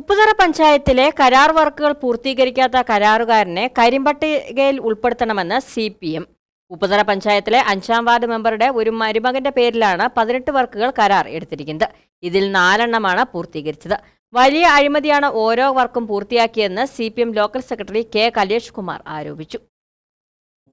ഉപ്പുതറ പഞ്ചായത്തിലെ കരാർ വർക്കുകൾ പൂർത്തീകരിക്കാത്ത കരാറുകാരനെ കരിമ്പട്ടികയിൽ ഉൾപ്പെടുത്തണമെന്ന് സി പി എം ഉപ്പുതറ പഞ്ചായത്തിലെ അഞ്ചാം വാർഡ് മെമ്പറുടെ ഒരു മരുമകന്റെ പേരിലാണ് പതിനെട്ട് വർക്കുകൾ കരാർ എടുത്തിരിക്കുന്നത്. ഇതിൽ നാലെണ്ണമാണ് പൂർത്തീകരിച്ചത്. വലിയ അഴിമതിയാണ് ഓരോ വർക്കും പൂർത്തിയാക്കിയതെന്ന് C local secretary K. Kalesh Kumar ആരോപിച്ചു.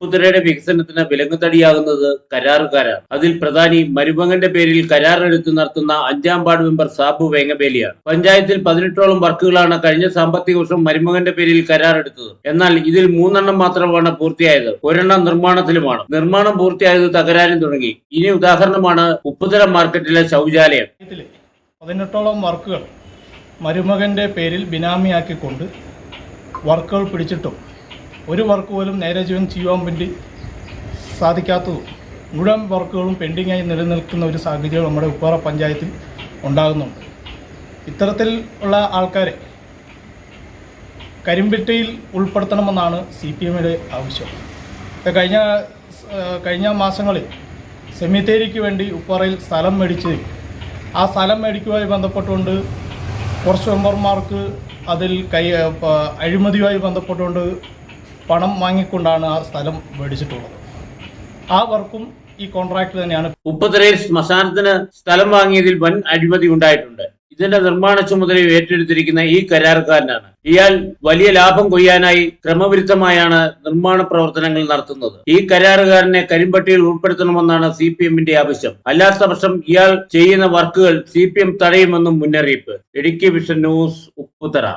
ഉപ്പുതറയുടെ വികസനത്തിന് വിലങ്ങുതടിയാകുന്നത് കരാറുകാരാണ്. അതിൽ പ്രധാനി മരുമകന്റെ പേരിൽ കരാറെടുത്ത് നടത്തുന്ന അഞ്ചാം വാർഡ് മെമ്പർ സാബു വേങ്ങബേലിയാണ്. പഞ്ചായത്തിൽ പതിനെട്ടോളം വർക്കുകളാണ് കഴിഞ്ഞ സാമ്പത്തിക വർഷം മരുമകന്റെ പേരിൽ കരാറെടുത്തത്. എന്നാൽ ഇതിൽ മൂന്നെണ്ണം മാത്രമാണ് പൂർത്തിയായത്. ഒരെണ്ണം നിർമ്മാണത്തിലുമാണ്. നിർമ്മാണം പൂർത്തിയായത് തകരാനും തുടങ്ങി. ഇനി ഉദാഹരണമാണ് ഉപ്പുതറ മാർക്കറ്റിലെ ശൗചാലയം. പതിനെട്ടോളം വർക്കുകൾ മരുമകന്റെ പേരിൽ ബിനാമിയാക്കിക്കൊണ്ട് വർക്കുകൾ പിടിച്ചിട്ടും ഒരു വർക്ക് പോലും നേരെ ജീവൻ ചെയ്യുവാൻ വേണ്ടി സാധിക്കാത്തതും മുഴുവൻ വർക്കുകളും പെൻഡിങ്ങായി നിലനിൽക്കുന്ന ഒരു സാഹചര്യം നമ്മുടെ ഉപ്പാറ പഞ്ചായത്തിൽ ഉണ്ടാകുന്നുണ്ട്. ഇത്തരത്തിൽ ഉള്ള ആൾക്കാരെ കരിമ്പിട്ടയിൽ ഉൾപ്പെടുത്തണമെന്നാണ് സി പി എമ്മിന്റെ ആവശ്യം. കഴിഞ്ഞ കഴിഞ്ഞ മാസങ്ങളിൽ സെമിത്തേരിക്ക് വേണ്ടി ഉപ്പാറയിൽ സ്ഥലം മേടിച്ച് ആ സ്ഥലം മേടിക്കുമായി ബന്ധപ്പെട്ടുകൊണ്ട് കുറച്ച് മെമ്പർമാർക്ക് അതിൽ കൈ അഴിമതിയുമായി ബന്ധപ്പെട്ടുകൊണ്ട് പണം വാങ്ങിക്കൊണ്ടാണ് ആ സ്ഥലം മേടിച്ചിട്ടുള്ളത്. ആ വർക്കും ഈ കോൺട്രാക്ട് തന്നെയാണ്. ഉപ്പുതറയിൽ ശ്മശാനത്തിന് സ്ഥലം വാങ്ങിയതിൽ വൻ അഴിമതി ഉണ്ടായിട്ടുണ്ട്. ഇതിന്റെ നിർമ്മാണ ചുമതല ഏറ്റെടുത്തിരിക്കുന്ന ഈ കരാറുകാരനാണ്. ഇയാൾ വലിയ ലാഭം കൊയ്യാനായി ക്രമവിരുദ്ധമായാണ് നിർമ്മാണ പ്രവർത്തനങ്ങൾ നടത്തുന്നത്. ഈ കരാറുകാരനെ കരിമ്പട്ടിയിൽ ഉൾപ്പെടുത്തണമെന്നാണ് സി പി എമ്മിന്റെ ആവശ്യം. അല്ലാത്ത പക്ഷം ഇയാൾ ചെയ്യുന്ന വർക്കുകൾ സി പി എം തടയുമെന്നും മുന്നറിയിപ്പ്. Idukki vision news Upputhara.